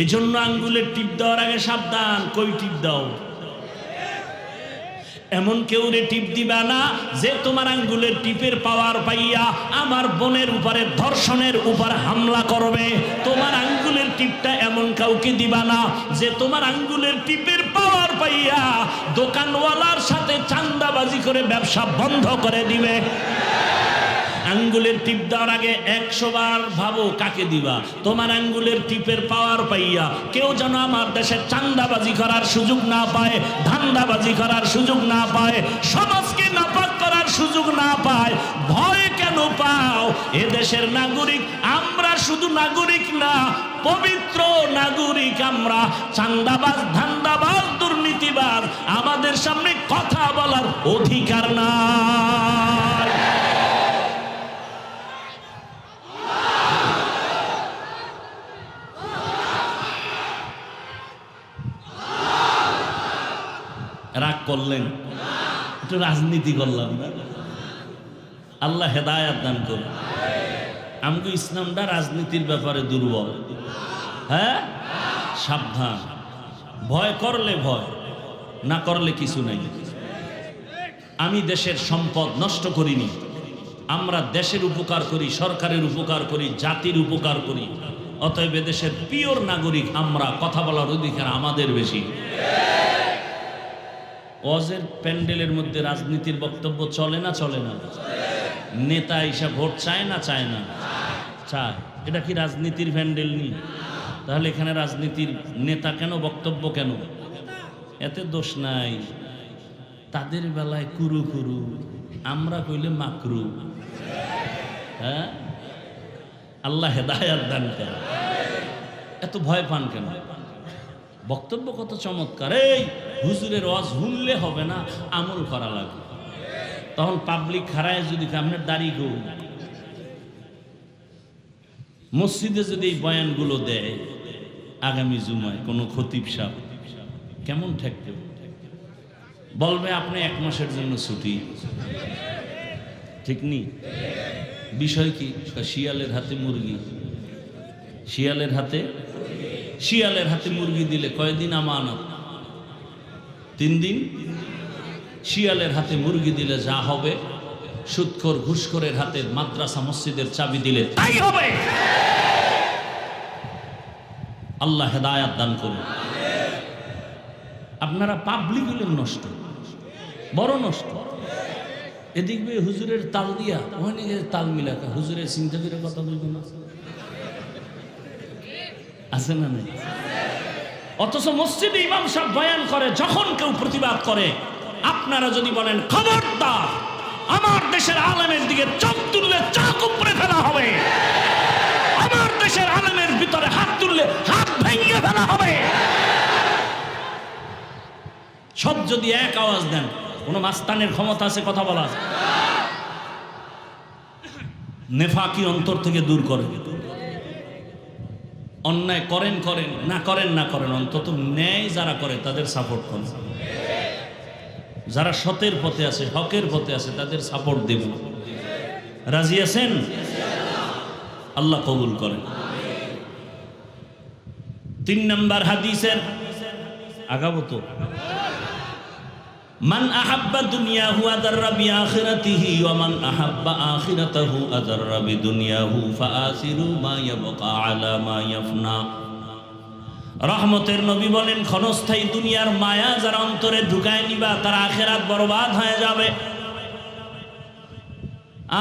এই জন্য আঙ্গুলের টিপ দেওয়ার আগে সাবধান। কই টিপ দাও? এমন কেউ রে টিপ দিবা না যে তোমার আঙ্গুলের টিপের পাওয়ার পাইয়া আমার বোনের উপরে ধর্ষণের উপর হামলা করবে। তোমার আঙ্গুলের টিপটা এমন কাউকে দিবা না যে তোমার আঙ্গুলের টিপের পাওয়ার পাইয়া দোকানওয়ালার সাথে চান্দাবাজি করে ব্যবসা বন্ধ করে দিবে। আঙ্গুলের টিপ দেওয়ার আগে একশো বার ভাবো কাকে দিবা? তোমার আঙ্গুলের টিপের পাওয়ার পাইয়া কেউ যেন আমার দেশে চান্দাবাজি করার সুযোগ না পায়, ধান্দাবাজি করার সুযোগ না পায়, সমাজকে নাপাক করার সুযোগ না পায়, ভয় কেন পাও? এ দেশের নাগরিক আমরা শুধু নাগরিক না, পবিত্র নাগরিক আমরা। চান্দাবাজ, ধান্দাবাজ, দুর্নীতিবাজ, আমাদের সামনে কথা বলার অধিকার নাই রাগ করলেন একটু রাজনীতি করলাম না? আল্লাহ হেদায়াত দান করুন। আমাকে ইসলামটা রাজনীতির ব্যাপারে দুর্বল। হ্যাঁ? সাবধান। ভয় করলে ভয়, না করলে কিছু নাই। আমি দেশের সম্পদ নষ্ট করিনি। আমরা দেশের উপকার করি, সরকারের উপকার করি, জাতির উপকার করি। অতএব দেশের পিওর নাগরিক আমরা, কথা বলার অধিকার আমাদের বেশি। অজের প্যান্ডেলের মধ্যে রাজনীতির বক্তব্য চলে না চলে না? নেতা হিসাব ভোট চায় না চায় না? চায়। এটা কি রাজনীতির প্যান্ডেল নি? তাহলে এখানে রাজনীতির নেতা কেন, বক্তব্য কেন? এতে দোষ নাই। তাদের বেলায় কুরু কুরু, আমরা কইলে মাকরু। হ্যাঁ? আল্লাহ হেদায়াত দান করে। এত ভয় পান কেন? বক্তব্য কত চমৎকার। এই হুজুরের ওয়াজ শুনলে হবে না, আমল করা লাগবে। তখন পাবলিক খারায় যদি আপনার দাড়ি গো মসজিদে যদি এই বয়ানগুলো দেয়, আগামী জুমায় কোনো খতিব সাহ কেমন ঠেকতে বলবে, আপনি এক মাসের জন্য ছুটি। ঠিক নি? বিষয় কি? শিয়ালের হাতে মুরগি? শিয়ালের হাতে শিয়ালের হাতে মুরগি দিলে কয়দিন আমানত? তিন দিন শিয়ালের হাতে মুরগি দিলে যা হবে, সুৎখর ঘুষখোরের হাতে মাদ্রাসা মসজিদের চাবি দিলে তাই হবে। আল্লাহ হেদায়াত দান করুন। আপনারা পাবলিক হলেন নষ্ট, বড় নষ্ট। এদিক হুজুরের তাল দিয়া, ওখানে তাল মিলাকা, হুজুরের চিন্তা করে কথা বলবেন না। আছে না নেই? অথচ মসজিদে ইমাম সাহেব বয়ান করে, যখন কেউ প্রতিবাদ করে, আপনারা যদি বলেন, খবরদার, আমার দেশের আলেমের দিকে চোখ তুললে চোখ উপরে ফেলা হবে। আমার দেশের আলেমের ভিতরে হাত তুললে হাত ভেঙে ফেলা হবে। সব যদি এক আওয়াজ দেন, কোনো মাস্তানের ক্ষমতা আছে, কথা বলা আছে নেফাকি অন্তর থেকে দূর করে। অন্যায় করেন করেন, না করেন না করেন, অন্তত ন্যায় যারা করে তাদের সাপোর্ট করেন। যারা সতের পথে আছে, হকের পথে আছে, তাদের সাপোর্ট দেব রাজি আছেন? আল্লাহ কবুল করেন। তিন নম্বর হাদিসের, আগাবো তো। মান আহাব্বা দুনিয়াহু আদাররা বিআখিরাতিহি ওয়া মান আহাব্বা আখিরাতাহু আদাররা ইয়াফনা। রহমতের নবী বলেন, ক্ষণস্থায়ী দুনিয়ার মায়া যারা অন্তরে ঢুকায় নিবা, তার আখেরাত বরবাদ হয়ে যাবে।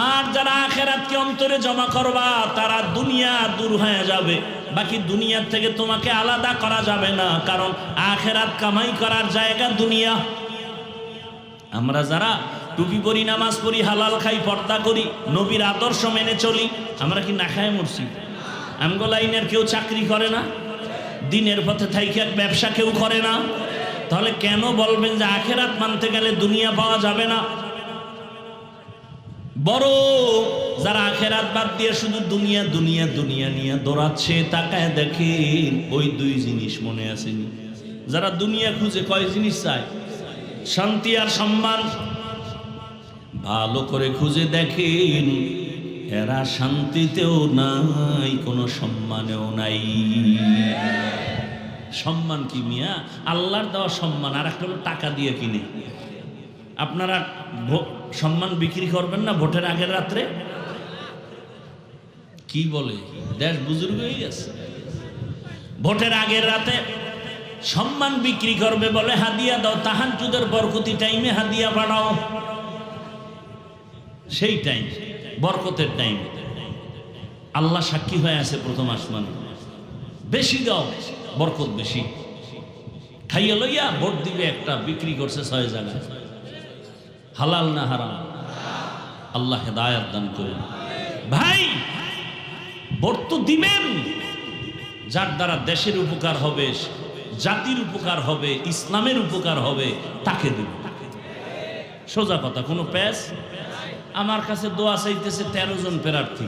আর যারা আখেরাতকে অন্তরে জমা করবা, তারা দুনিয়া দূর হয়ে যাবে। বাকি দুনিয়ার থেকে তোমাকে আলাদা করা যাবে না, কারণ আখেরাত কামাই করার জায়গা দুনিয়া। আমরা যারা টুপি পরি, নামাজ পড়ি, হালাল খাই, পর্দা করি, নবীর আদর্শ মেনে চলি, আমরা কি না খায় মরছি? আমগো লাইনের কেউ চাকরি করে না? দিনের পথে থাইকে ব্যবসা কেউ করে না? তাহলে কেন বলবেন যে আখেরাত মানতে গেলে দুনিয়া পাওয়া যাবে না? বড় যারা আখেরাত বাদ দিয়ে শুধু দুনিয়া দুনিয়া দুনিয়া নিয়ে দৌড়াচ্ছে, তাকায় দেখে ওই দুই জিনিস মনে আসেনি। যারা দুনিয়া খুঁজে কয় জিনিস চায়? শান্তি আর সম্মান। ভালো করে খুঁজে দেখেন, এরা শান্তিতেও নাই, কোনো সম্মানেও নাই। সম্মান কি মিয়া? আল্লাহর দেওয়া সম্মান, আর একটা হলো টাকা দিয়ে কিনে। আপনারা সম্মান বিক্রি করবেন না ভোটের আগের রাত্রে? কি বলে? দেশ বুজুর্গ হয়ে গেছে ভোটের আগের রাতে সম্মান বিক্রি করবে বলে হাদিয়া দাও। তাহান চুদের বরকতি টাইমে হাদিয়া বাড়াও সেই টাইম বরকতের টাইম আল্লাহ সাক্ষী হয়ে আছে প্রথম আসমান। বেশি দাও, বরকত বেশি। খাইয়া লইয়া ভোট দিবে একটা, বিক্রি করছে ছয় জায়গায়। হালাল না হারাম? আল্লাহ হেদায়াত দান করেন। ভাই, ভোট তো দিবেন। যার দ্বারা দেশের উপকার হবে জাতির উপকার হবে, ইসলামের উপকার হবে, তাকে দেব। সোজা কথা, কোনো প্যাস আমার কাছে দোয়া চাইতেছে তেরো জন প্রার্থী।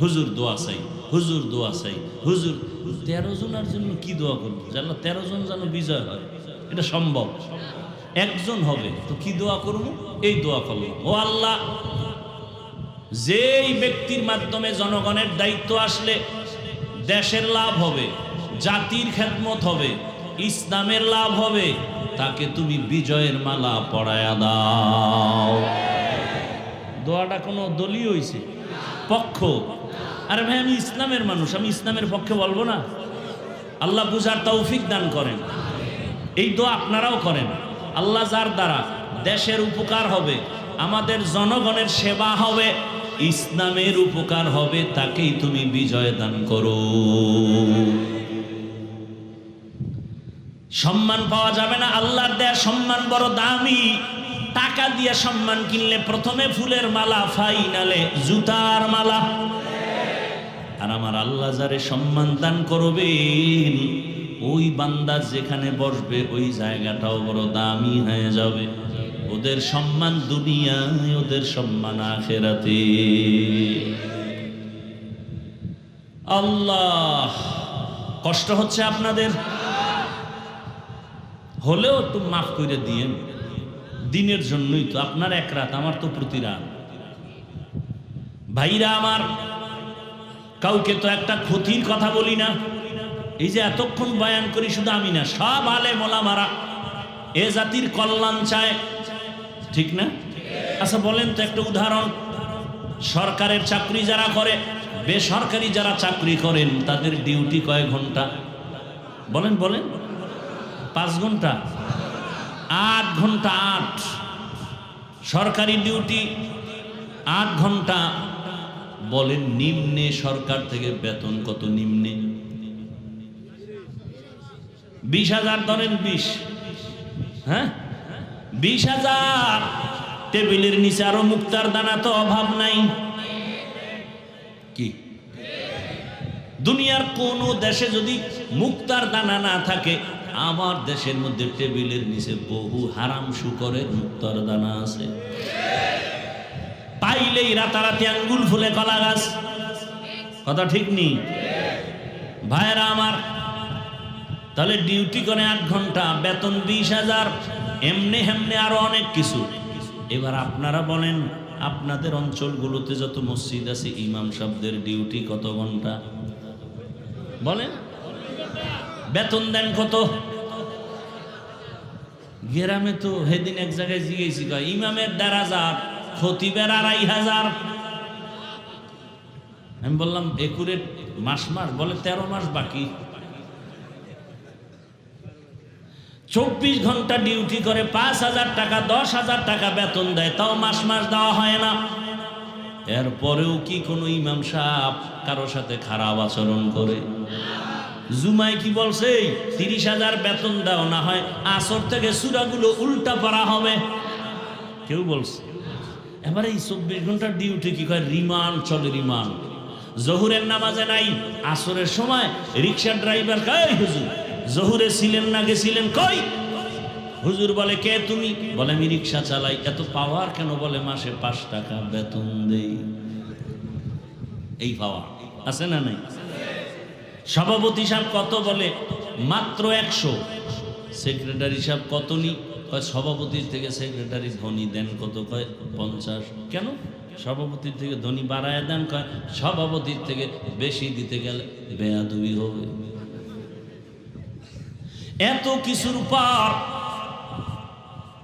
হুজুর দোয়া চাই, হুজুর দোয়া চাই, হুজুর, তেরো জনের জন্য কি দোয়া করব? জানো, তেরো জন যেন বিজয় হয়, এটা সম্ভব। একজন হবে, তো কি দোয়া করব? এই দোয়া করলাম। ও আল্লাহ, যেই ব্যক্তির মাধ্যমে জনগণের দায়িত্ব আসলে দেশের লাভ হবে জাতির খেদমত হবে, ইসলামের লাভ হবে, তাকে তুমি বিজয়ের মালা পড়ায়া দাও। দোয়াটা কোনো দলীয় হয়েছে পক্ষ? আরে ভাই, আমি ইসলামের মানুষ, আমি ইসলামের পক্ষে বলব না। আল্লাহ বুঝার তৌফিক দান করেন। এই দোয়া আপনারাও করেন। আল্লাহ যার দ্বারা দেশের উপকার হবে, আমাদের জনগণের সেবা হবে, ইসলামের উপকার হবে, তাকেই তুমি বিজয় দান করো। সম্মান পাওয়া যাবে না, আল্লাহর দেয়া সম্মান বড় দামি। টাকা দিয়ে সম্মান কিনলে প্রথমে ফুলের মালা, ফাইনালে জুতার মালা। আর আমার আল্লাহ যারে সম্মান দান করবেন, ওই বান্দা যেখানে বসবে, ওই জায়গাটাও বড় দামি হয়ে যাবে। ওদের সম্মান দুনিয়ায়, ওদের সম্মান আখেরাতে। আল্লাহ, কষ্ট হচ্ছে আপনাদের? হলেও একটু মাফ করে দিয়েন। দিনের জন্যই তো, আপনার এক রাত, আমার তো প্রতি রাত। ভাইরা আমার, কাউকে তো একটা ক্ষতির কথা বলি না। এই যে এতক্ষণ বয়ান করি, শুধু আমি না, সব আলে মোলা মারা এ জাতির কল্যাণ চায়। ঠিক না? আচ্ছা বলেন তো একটা উদাহরণ। সরকারের চাকরি যারা করে, বেসরকারি যারা চাকরি করেন, তাদের ডিউটি কয় ঘণ্টা? বলেন বলেন। পাঁচ ঘণ্টা, আট ঘণ্টা আট। সরকারি ডিউটি, আট ঘণ্টা। বলেন নিম্নে সরকার থেকে বেতন কত নিম্নে? বিশ হাজার ধরেন বিশ। হ্যাঁ? বিশ হাজার। টেবিলের নিচে আরও মুক্তার দানা তো অভাব নাই। কি? দুনিয়ার কোন দেশে যদি মুক্তার দানা না থাকে আমার দেশের মধ্যে টেবিলের নিচে বহু হারাম শুকরের মুক্তার দানা আছে। পাইলেই রাতারাতি আঙ্গুল ফুলে কলা গাছ। কথা ঠিক নেই ভাইরা আমার, তাহলে ডিউটি করে আট ঘণ্টা, বেতন বিশ হাজার, এমনি হেমনে আরও অনেক কিছু। এবার আপনারা বলেন, আপনাদের অঞ্চলগুলোতে যত মসজিদ আছে, ইমাম সাহেবদের ডিউটি কত ঘণ্টা? বলেন। বেতন দেন কত? গ্রামে তো সেদিন এক জায়গায় জিগেছি ইমামের দেড় হাজার খতিবের আড়াই হাজার। আমি বললাম একুরেট মাস মাস, বলে তেরো মাস বাকি। চব্বিশ ঘণ্টা ডিউটি করে পাঁচ হাজার টাকা, দশ হাজার টাকা বেতন দেয়, তাও মাস মাস দেওয়া হয় না। এরপরেও কি কোনো ইমাম সাহেব কারও সাথে খারাপ আচরণ করে? জুমায় কি বলছে? তিরিশ হাজার বেতন দাও, না হয় আসর থেকে সুরাগুলো উল্টা পারা হবে। কেউ বলছে, এবারে এই চব্বিশ ঘণ্টার ডিউটি কি কয়? রিমান্ড, চলে রিমান্ড। জহুরের নামাজে নাই, আসরের সময় রিক্সা ড্রাইভার কই হুজুর, জহুরে ছিলেন না, গেছিলেন কই? হুজুর বলে, কে তুমি? বলে, আমি রিক্সা চালাই। এত পাওয়ার কেন বলে, মাসে পাঁচ টাকা বেতন দেই? এই পাওয়ার আছে না নাই? সভাপতি সাহেব কত বলে? মাত্র একশো। সেক্রেটারি সাহেব কত নি? সভাপতির থেকে সেক্রেটারি ধনী দেন কত? কয়, পঞ্চাশ। কেন? সভাপতির থেকে ধনী বাড়ায় দেন, কয়, সভাপতির থেকে বেশি দিতে গেলে বেয়াদুবি হবে। এত কিছুর পর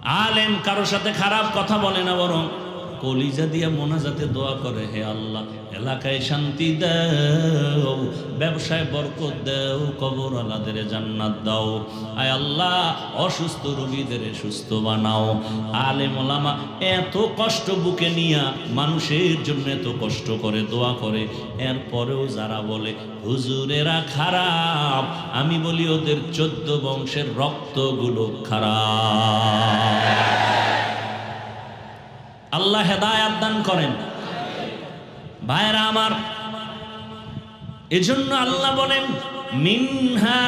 আলেম কারোর সাথে খারাপ কথা বলে না বরং কলিজা দিয়া মোনাজাতে দোয়া করে, হে আল্লাহ, এলাকায় শান্তি দাও, ব্যবসায় বরকত দাও কবর আলাদের জান্নাত দাও। আয় আল্লাহ, অসুস্থ রোগীদের সুস্থ বানাও। আলেম ওলামা এত কষ্ট বুকে নিয়া মানুষের জন্য এত কষ্ট করে দোয়া করে, এরপরেও যারা বলে, হুজুরেরা খারাপ। আমি বলি, ওদের চোদ্দ বংশের রক্তগুলো খারাপ। আল্লাহ হেদায়াত দান করেন। ভাইরা আমার, এজন্য আল্লাহ বলেন, মিনহা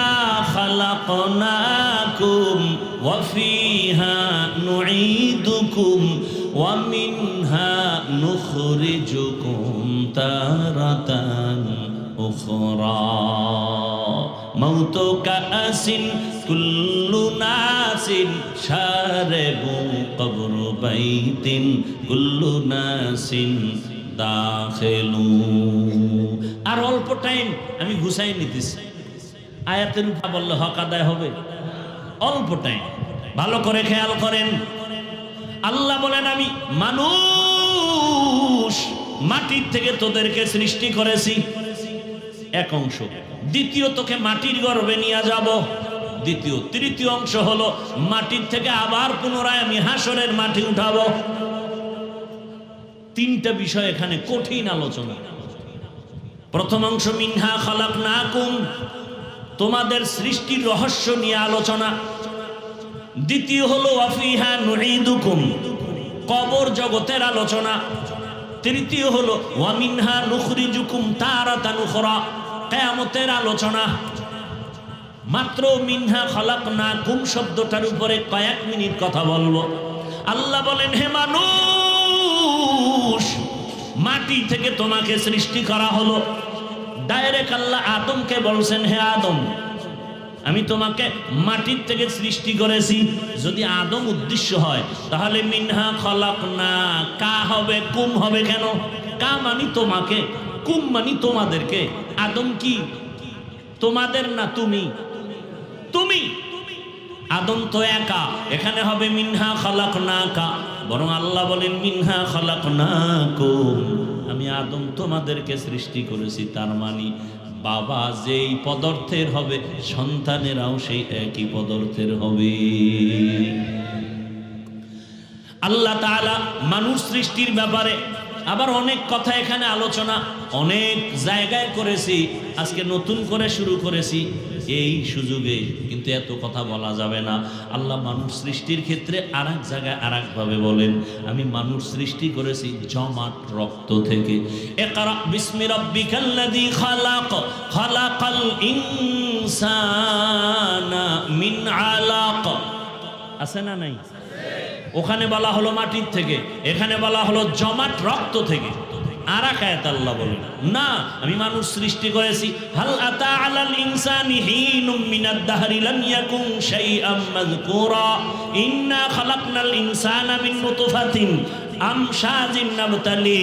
খালাকনাকুম ওয়া ফিহা নুঈদুকুম ওয়া মিনহা নুখরিজুকুম তারাতান উখরা। মাউতু কাসিন কুল্লু নাসিন শারবু কবর بيت كل ناس দাখেলু আর অল্প টাইম আমি ঘুষাই নিতেছি আয়াতের উপর বললে হক আদায় হবে অল্প টাইম ভালো করে খেয়াল করেন আল্লাহ বলেন আমি মানুষ মাটির থেকে তোদেরকে সৃষ্টি করেছি এক অংশ দ্বিতীয় তোকে মাটির গর্ভে নিয়ে যাব দ্বিতীয়, তৃতীয় অংশ হলো মাটির থেকে আবার পুনরায় আমি হাসরের মাটি উঠাবো। তিনটা বিষয় এখানে কঠিন আলোচনা। প্রথম অংশ, মিনহা খালাক না কুম তোমাদের সৃষ্টির রহস্য নিয়ে আলোচনা। দ্বিতীয় হলো আফিহা নুঈদুকুম, কবর জগতের আলোচনা। তৃতীয় হলো ওয়ামিনহা নুখরিজুকুম তারাতান উখরা, কিয়ামতের আলোচনা। মাত্র মিনহা খালাক না কুম শব্দটার উপরে কয়েক মিনিট কথা বলব। আল্লাহ বলেন, হে মানুষ, মাটি থেকে তোমাকে সৃষ্টি করা হলো। ডাইরেক্ট আল্লাহ আদমকে বলছেন, হে আদম, আমি তোমাকে মাটির থেকে সৃষ্টি করেছি। যদি আদম উদ্দেশ্য হয়, তাহলে মিনহা খলাক না কা হবে, কুম হবে কেন? কা মানি তোমাকে, কুম মানি তোমাদেরকে। আদম কি? তোমাদের না তুমি? তুমি? আদম তো একা। এখানে হবে মিনহা খালাক না কা বরং আল্লাহ বলেন, মিনহা খালাক না কুম আমি আদম তোমাদেরকে সৃষ্টি করেছি, তার মানে বাবা যেই পদার্থের হবে, সন্তানেরাও সেই একই পদার্থের হবে। আল্লাহ তাআলা মানুষ সৃষ্টির ব্যাপারে আবার অনেক কথা এখানে আলোচনা অনেক জায়গায় করেছি, আজকে নতুন করে শুরু করেছি। এই সুযোগে কিন্তু এত কথা বলা যাবে না। আল্লাহ মানুষ সৃষ্টির ক্ষেত্রে আর এক জায়গায় আর একভাবে বলেন, আমি মানুষ সৃষ্টি করেছি জমাট রক্ত থেকে। মিন আলাক। আছে না নাই? ওখানে বলা হলো মাটির থেকে, এখানে বলা হলো জমাট রক্ত থেকে। আর একায়ত আল্লাহ বলেন, না, আমি মানুষ সৃষ্টি করেছি। হাল আতা আলাল ইনসানি হিনুম মিনাদ দাহরি লাম ইয়াকুন শাইআম মাযকুরা। ইন্না খালাকনাল ইনসানা মিন নুতফাতিন আমশাজিন নাবতালি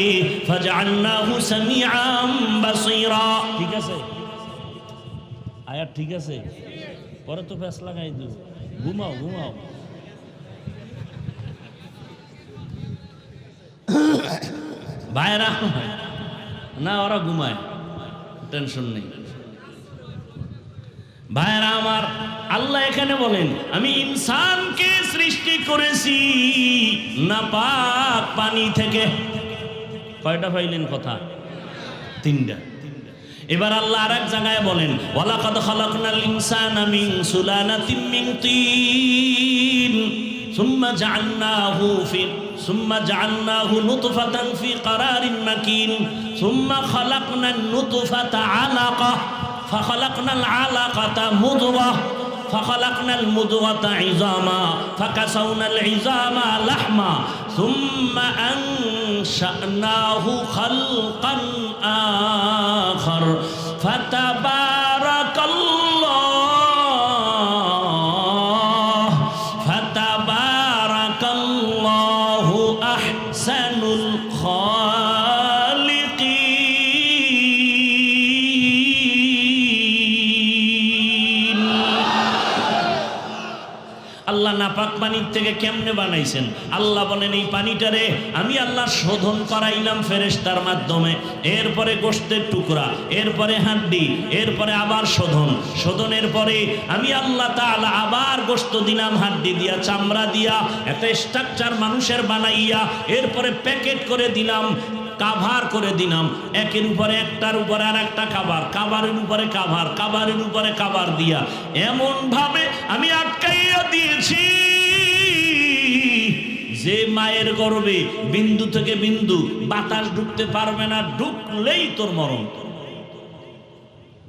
ফাজআলনাহু সামিআম বাসীরা। ঠিক আছে? আয়াত ঠিক আছে? পরে তো ফেস লাগাই দিও ঘুমাও ঘুমাও। ভাইরা না, ওরা ঘুমায়। টেনশন নেই। ভাইরা আমার, আল্লাহ এখানে বলেন, আমি ইনসানকে সৃষ্টি করেছি না পাক পানি থেকে। কয়টা পাইলেন কথা? তিনটা। এবার আল্লাহ আর এক জায়গায় বলেন, ওয়ালাকাদ খালাকনাল ইনসানা মিন সুলানাতিন মিন তিন, সুম্মা জাআলনাহু ফি ثم جعلناه نطفة في قرار مكين ثم خلقنا النطفة علقة فخلقنا العلقة مضغة فخلقنا المضغة عظاما فكسونا العظام لحما ثم أنشأناه خلقا آخر فتبارك পানির থেকে কেমনে বানাইছেন? আল্লাহ বলেন, এই পানিটারে আমি আল্লাহ শোধন করাইলাম ফেরেশতার মাধ্যমে। এরপরে গোষ্ঠের টুকরা, এরপরে হাড্ডি, এরপরে আবার শোধন। শোধনের পরে আমি আল্লাহ তাআলা আবার গোস্ত দিলাম, হাড্ডি দিয়া, চামড়া দিয়া, একটা স্ট্রাকচার মানুষের বানাইয়া, এরপরে প্যাকেট করে দিলাম কাভার করে দিলাম। একের উপরে একটার উপরে আর একটা কাবার কাবারের উপরে কাভার কাবারের উপরে কাবার দিয়া। এমন ভাবে আমি আটকাইয়া দিয়েছি। যে মায়ের গর্বে বিন্দু থেকে বিন্দু বাতাস ঢুকতে পারবে না, ঢুকলেই তোর মরণ।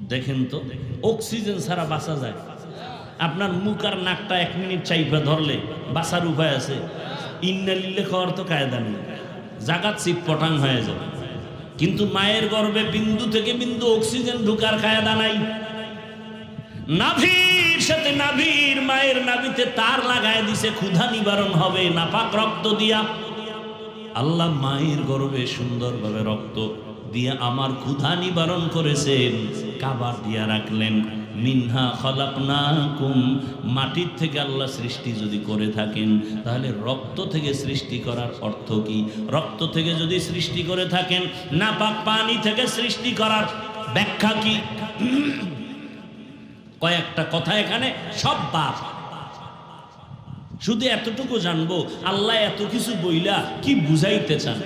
দেখেন তো, অক্সিজেন ছাড়া বাঁচা যায়। আপনার মুখ আর নাকটা এক মিনিট চাইপা ধরলে বাঁচার উপায় আছে। ইন্নালিল্লে খাওয়ার তো কায়দা নেই। জাগাত পটাং হয়ে যায় কিন্তু মায়ের গর্ভে বিন্দু থেকে বিন্দু অক্সিজেন ঢুকার কায়দা নাই। নাভির সাথে নাভির মায়ের নাভিতে তার লাগায় দিছে, ক্ষুধা নিবারণ হবে, নাপাক রক্ত দিয়া। আল্লাহ মায়ের গর্বে সুন্দরভাবে রক্ত দিয়ে আমার ক্ষুধা নিবারণ করেছেন, কাবার দিয়া রাখলেন। মিনহা খলাকনাকুম, মাটির থেকে আল্লাহ সৃষ্টি যদি করে থাকেন, তাহলে রক্ত থেকে সৃষ্টি করার অর্থ কি? রক্ত থেকে যদি সৃষ্টি করে থাকেন, নাপাক পানি থেকে সৃষ্টি করার ব্যাখ্যা কি? কয়েকটা কথা এখানে, সব বাপ। শুধু এতটুকু জানব, আল্লাহ এত কিছু বইলা কি বুঝাইতে চান?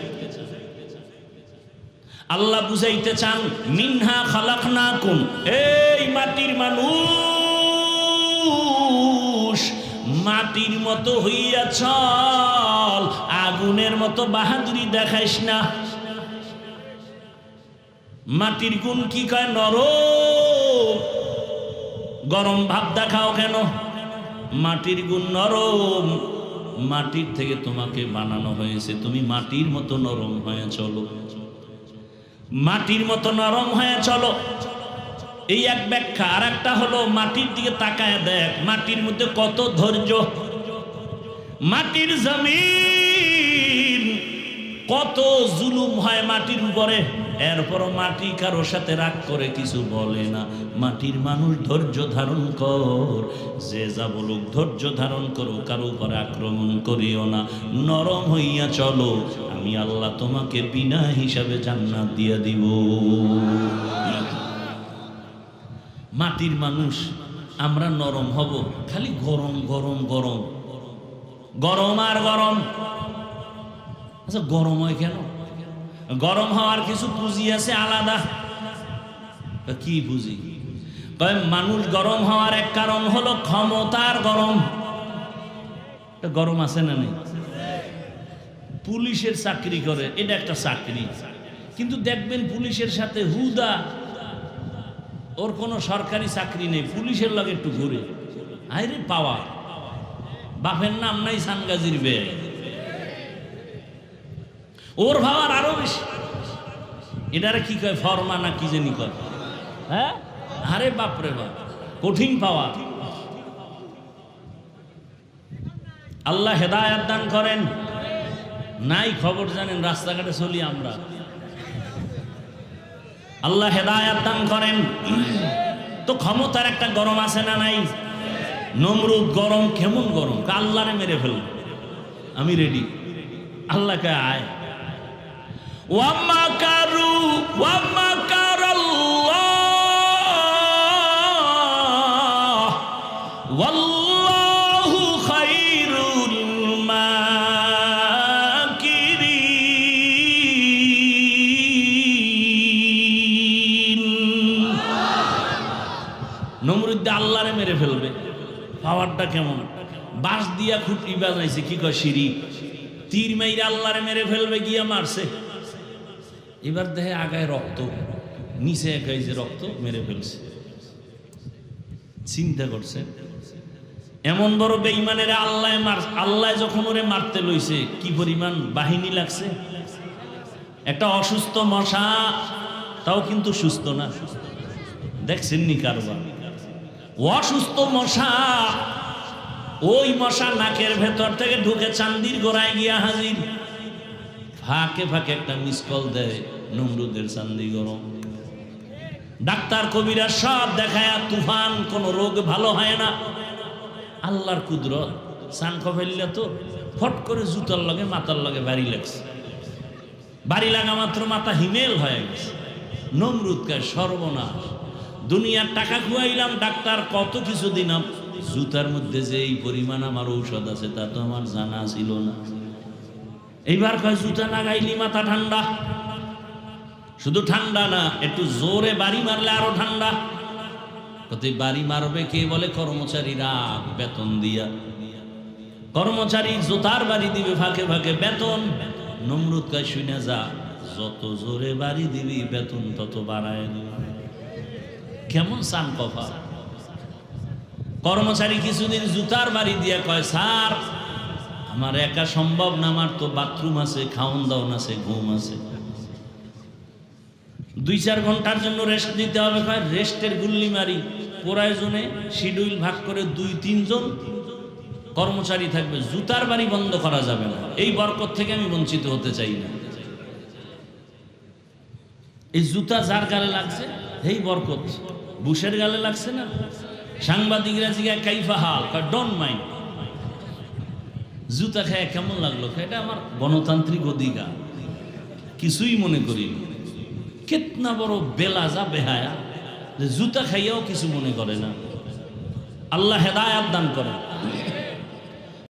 আল্লাহ বুঝাইতে চান, মিনহা খালাকনাকুম। এই মাটির মানুষ, মাটির মতো হইয়া চল, আগুনের মতো বাহাদুরি দেখাইস না। মাটির গুণ কি কয়? নরম। গরম ভাব দেখাও কেন? মাটির গুণ নরম। মাটির থেকে তোমাকে বানানো হয়েছে। তুমি মাটির মতো নরম হয়ে চলো। মাটির মতো নরম হয়ে চলো। এই এক ব্যাখ্যা। আর একটা হলো, মাটির দিকে তাকায় দেখ। মাটির মধ্যে কত ধৈর্য। মাটির জমিন কত জুলুম হয় মাটির উপরে। এরপরও মাটি কারও সাথে রাগ করে কিছু বলে না। মাটির মানুষ ধৈর্য ধারণ কর। যে যা বলুক ধৈর্য ধারণ করো কারও উপরে আক্রমণ করিও না। নরম হইয়া চলো, আমি আল্লাহ তোমাকে বিনা হিসাবে জান্নাত দিয়া দিব। মাটির মানুষ, আমরা নরম হব, খালি গরম গরম গরম। গরম আর গরম। আচ্ছা গরম হয় কেন? গরম হওয়ার কিছু পুঁজি আছে আলাদা। কি পুঁজি? মানুষ গরম হওয়ার এক কারণ হলো ক্ষমতার গরম। গরম আছে না নেই? পুলিশের চাকরি করে, এটা একটা চাকরি। কিন্তু দেখবেন পুলিশের সাথে হুদা। ওর কোনো সরকারি চাকরি নেই, পুলিশের লগে একটু ঘুরে। আরে পাওয়া। বাপের নাম নাই সানগাজির বেয় ওর ভাবার আরও বেশি। এটারে কি কয়, ফরমা না কি জানি কয়। হ্যাঁ? আরে বাপরে বাপ, কঠিন পাওয়া। আল্লাহ হেদায়াত দান করেন। নাই খবর জানেন, রাস্তাঘাটে চলি আমরা। আল্লাহ হেদায়াত দান করেন। তো ক্ষমতার একটা গরম আছে না নাই? নমরুদ গরম, কেমন গরম? আল্লাহরে মেরে ফেল আমি রেডি আল্লাহকে আয়। ওয়ামাকারু ওয়ামাকারাল্লাহ ওয়াল্লাহু খাইরুল মাকিরিন। নমরুদ্দে আল্লাহরে মেরে ফেলবে। পাওয়ারটা কেমন? বাঁশ দিয়া খুঁটি বাজাইছে, কি কয় তীর মাইরে আল্লাহরে মেরে ফেলবে, গিয়া মারছে। এবার দেহে আগায় রক্ত, নিচে একাই যে রক্ত মেরে ফেলছে। চিন্তা করছে। এমন বড় বেইমানের আল্লাহ মার আল্লাহ যখন ওরে মারতে লইছে, কি পরিমাণ বাহিনী লাগছে? একটা অসুস্থ মশা, তাও কিন্তু সুস্থ না। দেখছেন নি কারবার? অসুস্থ মশা, ওই মশা নাকের ভেতর থেকে ঢুকে চান্দির গোড়ায় গিয়া হাজির। ফাঁকে ফাঁকে একটা মিস কল দেয়, নমরুদের চান্দি গরম। ডাক্তার কবিরা সব দেখায় তুফান, কোন রোগ ভালো হয় না। আল্লাহর কুদরত সান ফেললে তো, ফট করে জুতার লগে মাথার লগে বাড়ি লাগছে। বাড়ি লাগা মাত্র মাথা হিমেল হয়ে গেছে। নমরুদকে সর্বনাশ। দুনিয়ার টাকা খুয়াইলাম, ডাক্তার কত কিছু দিলাম। জুতার মধ্যে যে এই পরিমাণ আমার ঔষধ আছে, তা তো আমার জানা ছিল না। এইবার কয়, জুতা লাগাইলি মাথা ঠান্ডা? শুধু ঠান্ডা না, একটু জোরে বাড়ি মারলে আরও ঠান্ডা। কত বাড়ি মারবে, কে বলে? কর্মচারীরা বেতন দিয়া। কর্মচারী জোতার বাড়ি দিবে, ফাঁকে ফাঁকে বেতন। নমরুদ কায় শুনে যা, যত জোরে বাড়ি দিবি, বেতন তত বাড়ায় দিবি। কেমন সান কফা? কর্মচারী কিছুদিন জুতার বাড়ি দিয়ে কয়, স্যার আমার একা সম্ভব না, আমার তো বাথরুম আছে, খাওন দাওন আছে, ঘুম আছে। দুই চার ঘণ্টার জন্য রেস্ট নিতে হবে রেস্টের গুল্লি মারি। প্রয়োজনে শিডিউল ভাগ করে দুই, তিনজন কর্মচারী থাকবে, জুতার বাড়ি বন্ধ করা যাবে না। এই বরকত থেকে আমি বঞ্চিত হতে চাই না। এই জুতা যার গালে লাগছে এই বরকত। বুশের গালে লাগছে না? সাংবাদিকরা জিজ্ঞাসা কাইফা হাল? ডোন্ট মাইন্ড জুতা খায়, কেমন লাগল? এটা আমার গণতান্ত্রিক অধিকার। কিছুই মনে করি কেতনা বড় বেলাজা বেহায়া, যে জুতা খাইয়াও কিছু মনে করে না। আল্লাহ হেদায়াত দান করে।